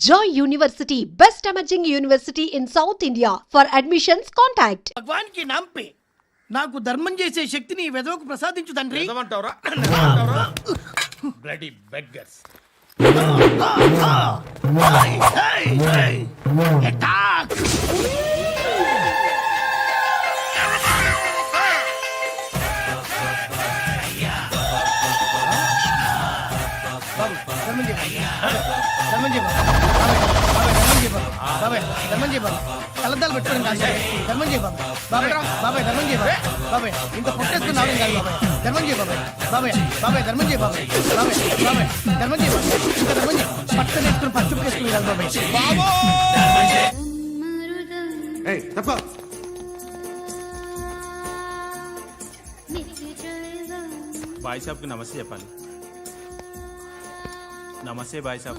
Joy university best emerging university in south India for admissions contact భగవాన్కి నంపి. నాకు ధర్మం చేసే శక్తిని వెదవకు ప్రసాదించు తండ్రి. ధర్మం చేయ బాబాయ్ ధర్మం చేయ బాబు పెట్టుకోండి కాదు ధర్మం చేయ బాబు బాబాయ్ బాబాయ్ ధర్మం చేయ బాబాయ్ బాబాయ్ ఇంత పొట్టేసుకున్నావు కాదు బాబాయ్ ధర్మం చేయ బాబాయ్ బాబాయ్ బాబాయ్ ధర్మం చేయ బాబాయ్ బాబాయ్ బాబాయ్ ధర్మం చేయ ఇంకా ఇంత ధర్మం చేయ పచ్చ నేర్చుకుని పచ్చుకు వేసుకుని కాదు బాబాయ్ ఏయ్ తప్ప బాయ్ సాబ్కి నమస్తే చెప్పాలి. నమస్తే బాయ్ సాబ్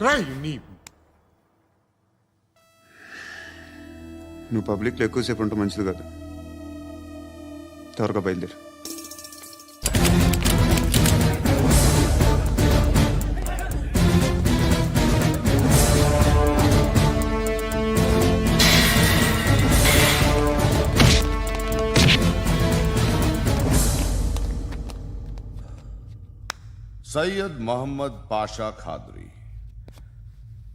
చంపనివ్వను నువ్వు పబ్లిక్లో ఎక్కువసేపు ఉంటే మంచిది కాదు త్వరగా బయలుదేరు సయ్యద్ మహమ్మద్ పాషా ఖాద్రి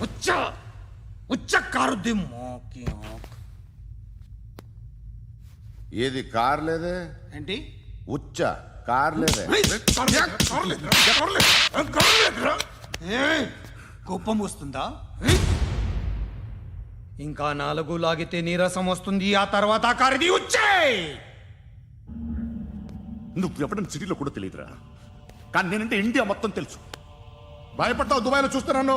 ఉచ్చ ఉచ్చ కారుద్ది మోకి ఆక్. ఏది కార్ లేదే? ఏంటి? ఉచ్చ కార్ లేదే! కోపం వస్తుందా? ఇంకా నాలుగు లాగితే నీరసం వస్తుంది ఆ తర్వాత కారిది వచ్చే నువ్వు ఎప్పుడైనా సిటీలో కూడా తెలియదురా. కానీ నేనంటే ఇండియా మొత్తం తెలుసు. భయపడతావు దుబాయ్లో చూస్తున్నాను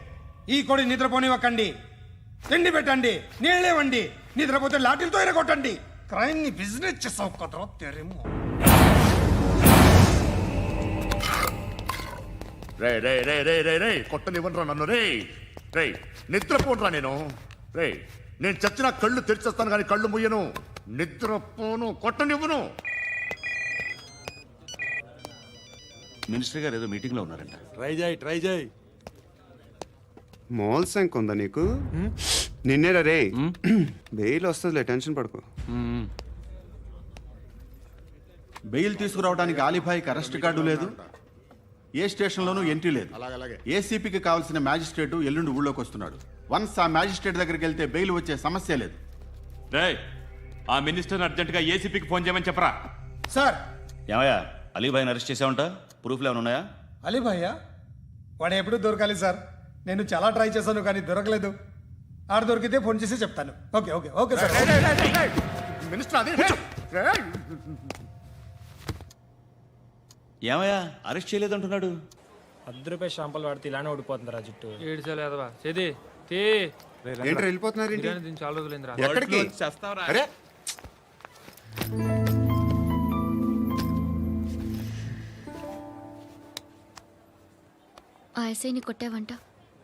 ఈ కోడి నిద్రపోనివ్వకండి. తిండి పెట్టండి నీళ్ళేవండి నిద్రపోతే లాఠీలతో ఎరగొట్టండి. క్రైమ్ని బిజినెస్ చేసావు కదరా తెరేమో. రే రే రే రే రే రే కొట్టనివ్వనరా నన్ను రే రే నిద్రపోనరా నేను రే నేను చచ్చిన కళ్ళు తెరిచేస్తాను కానీ కళ్ళు ముయ్యను నిద్రపోను కొట్టనివ్వను. మినిస్టర్ గారు ఏదో మీటింగ్లో ఉన్నారంట. ట్రై చేయి ట్రై చేయి. మోల్ సంక్ ఉందా నీకు నిన్నేరా రే. బెయిల్ వస్తుందిలే టెన్షన్ పడుకో. బెయిల్ తీసుకురావడానికి ఆలిభాయికి అరెస్ట్ కార్డు లేదు. ఏ స్టేషన్లోనూ ఎంట్రీ లేదు. అలాగే. ఏసీపీకి కావాల్సిన మ్యాజిస్ట్రేటు ఎల్లుండి ఊళ్ళోకి వస్తున్నాడు. వన్స్ ఆ మ్యాజిస్ట్రేట్ దగ్గరికి వెళ్తే బెయిల్ వచ్చే సమస్య లేదు. రేయ్ ఆ మినిస్టర్ అర్జెంటుగా ఏసీపీకి ఫోన్ చేయమని చెప్పరా? సార్! ఏమయ్యా అలీభాయిని అరెస్ట్ చేసావంట? ప్రూఫ్లు ఏమైనా ఉన్నాయా? అలీ భయ్యా వాడు ఎప్పుడు దొరకాలి సార్. నేను చాలా ట్రై చేశాను కానీ దొరకలేదు. ఆడ దొరికితే ఫోన్ చేసి చెప్తాను. Okay okay okay sir. Minister అది. రే. ఏమయ్యా? అరెస్ట్ చేయలేదంటున్నాడు. పది రూపాయలు షాంపూలు వాడితే ఇలానే ఓడిపోతుంది రా జుట్టు. ఏడు చాలేదవా చేది తీ. ఏంటి వెళ్ళిపోతున్నారు ఏంటి? దీన్ని చాలా రోజులైందిరా. ఎక్కడికి? చేస్తావరా? అరే. ఆ ఎస్ఐని కొట్టావంట.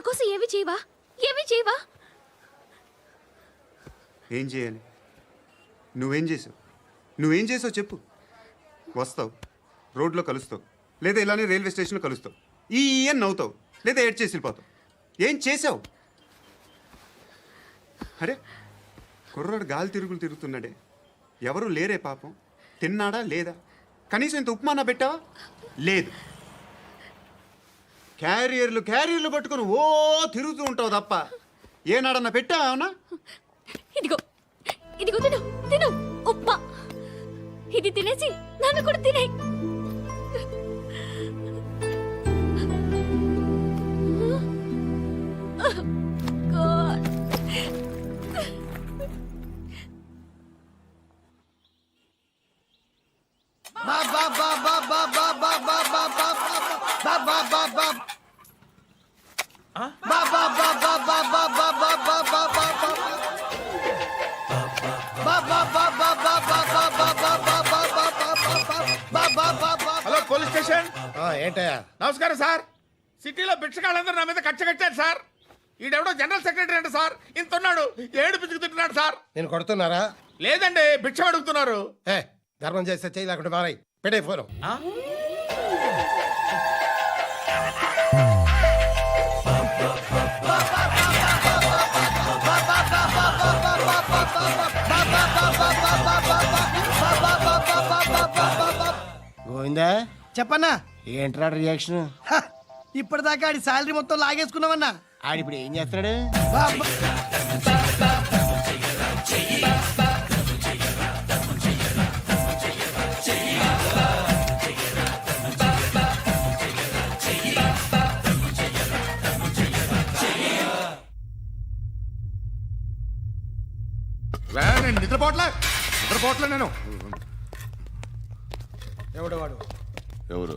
నా కోసం ఏవి చేయవా? ఏవి చేయవా? ఏం చేయాలి? నువ్వేం చేసావు? నువ్వేం చేసావు చెప్పు. వస్తావు. రోడ్లో కలుస్తావు. లేదా ఇలానే రైల్వే స్టేషన్లో కలుస్తావు. ఈ ఈ అని నవ్వుతావు. లేదా ఏడ్ చేసి వెళ్ళిపోతావు. ఏం చేసావు? అరే కుర్రాడు గాలి తిరుగులు తిరుగుతున్నాడే. ఎవరు లేరే పాపం. తిన్నాడా లేదా? కనీసం ఇంత ఉప్మానా పెట్టావా? లేదు. క్యారియర్లు క్యారియర్లు పట్టుకొని ఓ తిరుగుతూ ఉంటావు తప్ప. ఏనాడన్నా పెట్టావా ఇదిగో ఇదిగో తిను తిను ఉప్మా ఇది తినేసి నన్ను కూడా తినే. కట్టారు సార్. ఈడెవడో జనరల్ సెక్రటరీ అంట సార్. ఇంత ఉన్నాడు ఏడు పిచ్చుకు తింటున్నాడు సార్. నేను కొడుతున్నారా? లేదండి భిక్ష అడుగుతున్నారు. ఏ ధర్మం చేస్తే చేయి లేకుండా మారాయి. పెట్టే ఫోను. గోవిందా? చెప్పన్నా. ఏంట్రా రియాక్షన్? ఇప్పటిదాకా ఆడి శాలరీ మొత్తం లాగేసుకున్నావన్నా. ఆడిప్పుడు ఏం చేస్తున్నాడు? రే, నేను నిద్రపోవట్లే నిద్రపోవట్లే నేను. ఎవడు వాడు? ఎవరు?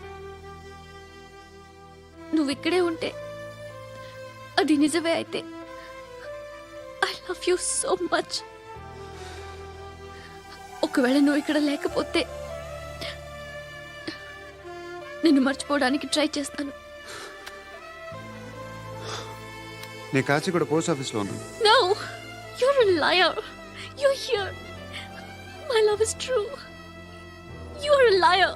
నువ్వు ఇక్కడే ఉంటే అది నిజమే అయితే I love you so much ఒకవేళ నువ్వు ఇక్కడ లేకపోతే నిన్ను మర్చిపోవడానికి ట్రై చేస్తాను నేను కాచిగూడ పోస్ట్ ఆఫీస్లో ఉన్నాను a liar. You're here. My love is true. You're a liar.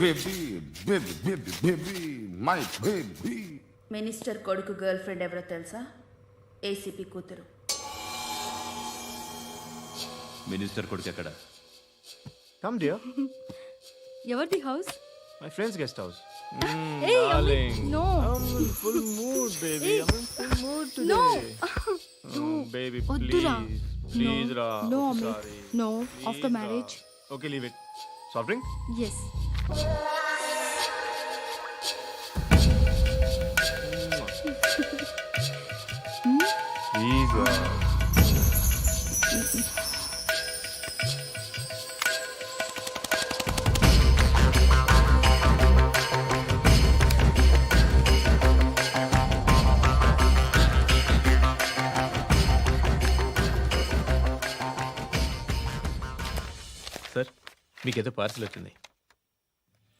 Baby baby baby baby my baby minister కొడుకు గర్ల్ ఫ్రెండ్ ఎవరో తెలుసా ఏసీపీ కూతురు మినిస్టర్ కొడుకు ఎక్కడ కమ్ డియర్ ఎవరిది house my friends guest house Hey, Amit, no. I'm in full mood, baby. Hey. I'm in full mood today. No. oh, baby, please. Oddura. Please. Ra. No, Amit. Sorry. No, Please, after marriage. Ra. Okay, leave it. Soft drink? Yes. Sir మీకేదో parcel వచ్చింది.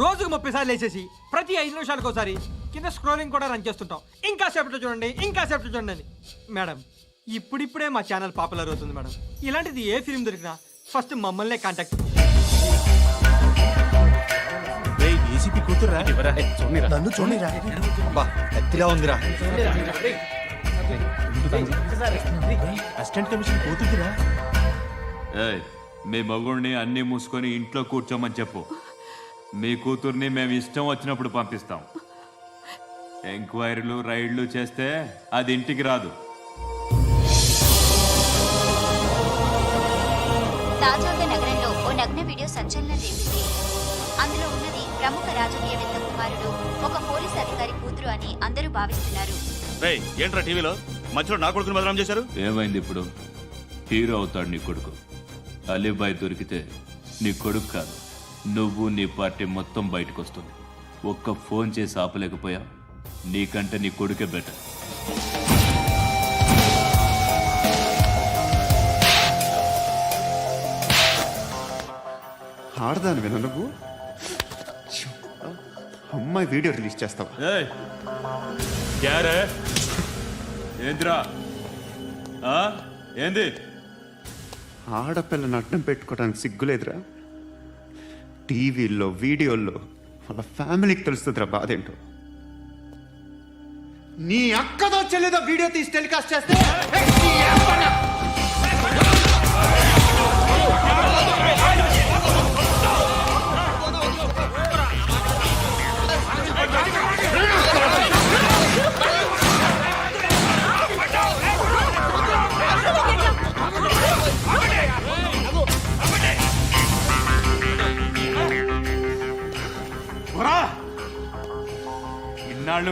రోజుకు ముప్పై సార్లు వేసేసి ప్రతి ఐదు నిమిషాలకు ఒకసారి కింద స్క్రోలింగ్ కూడా రన్ చేస్తుంటాం. ఇంకా సేపట్లో చూడండి ఇంకా సేపట్లో చూడండి అని. మేడం ఇప్పుడిప్పుడే మా ఛానల్ పాపులర్ అవుతుంది మేడం. ఇలాంటిది ఏ ఫిల్మ్ దొరికినా ఫస్ట్ మమ్మల్నే కాంటాక్ట్ ఏసీపీ కూతురా నన్ను చూడరా బా ఎత్తిలా ఉందిరా. అసిస్టెంట్ కమిషన్ కూతురురా మీ మగుడిని అన్ని మూసుకొని ఇంట్లో కూర్చోమని చెప్పు. మీ కూతుర్ని మేము ఇష్టం వచ్చినప్పుడు పంపిస్తాం. ఎంక్వైరీలు రైడ్లు చేస్తే అది ఇంటికి రాదు. తాజాగా నగరంలో ఓ నగ్న వీడియో సంచలనం రేపింది. అందులో ఉన్నది ప్రముఖ రాజకీయవేత్త కుమారుడు ఒక పోలీస్ అధికారి కూతురు అని అందరూ భావిస్తున్నారు. ఏంట్రా టీవీలో? మధ్యలో నా కొడుకుని బదనాం చేశారు? ఏమైంది ఇప్పుడు? హీరో అవుతాడు నీ కొడుకు. అలీబాయ్ దొరికితే నీ కొడుకు కాదు. నువ్వు నీ పార్టీ మొత్తం బయటకు వస్తుంది ఒక్క ఫోన్ చేసి ఆపలేకపోయా? నీకంటే నీ కొడుకే బెటర్. ఆడదాను విన నువ్వు. అమ్మాయి వీడియో రిలీజ్ చేస్తావా? ఏయ్ క్యారే? ఏంద్రా? ఆ? ఏంది? ఆడపిల్లని అడ్డం పెట్టుకోవడానికి సిగ్గులేదురా. టీవీల్లో వీడియోల్లో వాళ్ళ ఫ్యామిలీకి తెలుస్తుందిరా బాధ ఏంటో. నీ అక్కదో చెల్లిదో వీడియో తీసి టెలికాస్ట్ చేస్తే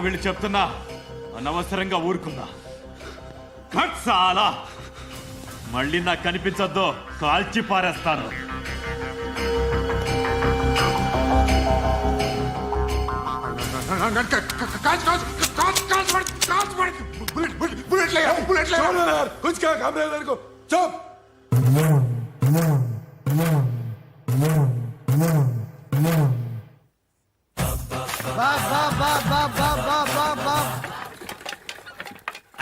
వీళ్ళు చెప్తున్నా అనవసరంగా ఊరుకున్నా. చాలా మళ్ళీ నాకు కనిపించద్దో కాల్చి పారేస్తాను. No, no, no.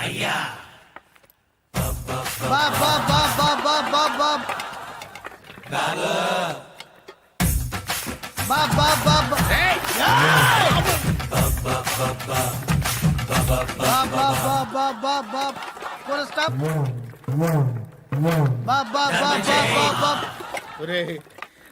అయ్యా స్టాప్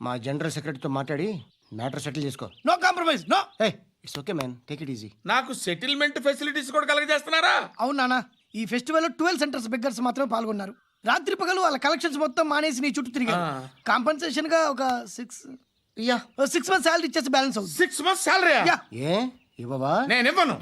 మా జనరల్ సెక్రటరీతో మాట్లాడి మ్యాటర్ సెటిల్ చేసుకో. No compromise no. Hey it's okay man. Take it easy. నాకు సెటిల్మెంట్ ఫెసిలిటీస్ కూడా కలగజేస్తున్నారా? అవును నాన్న. ఈ ఫెస్టివల్ ట్వెల్వ్ సెంటర్స్ బిగ్గర్స్ మాత్రమే పాల్గొన్నారు. రాత్రి పగలు వాళ్ళ కలెక్షన్స్ మొత్తం మానేసి నీ చుట్టూ తిరిగారు. ఆ. కాంపన్సేషన్గా ఒక six yeah. Six months salary ఇచ్చేసి బ్యాలెన్స్ అవుతుంది. Six months salary yeah. ఏ? ఇవ్వవా? నేను ఇవ్వను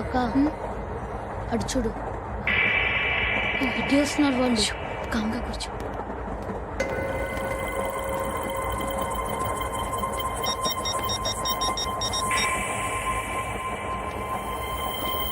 అక్క. అటు చూడు. ఇటు వస్తున్నారు వాళ్ళు కాంగా కూర్చో.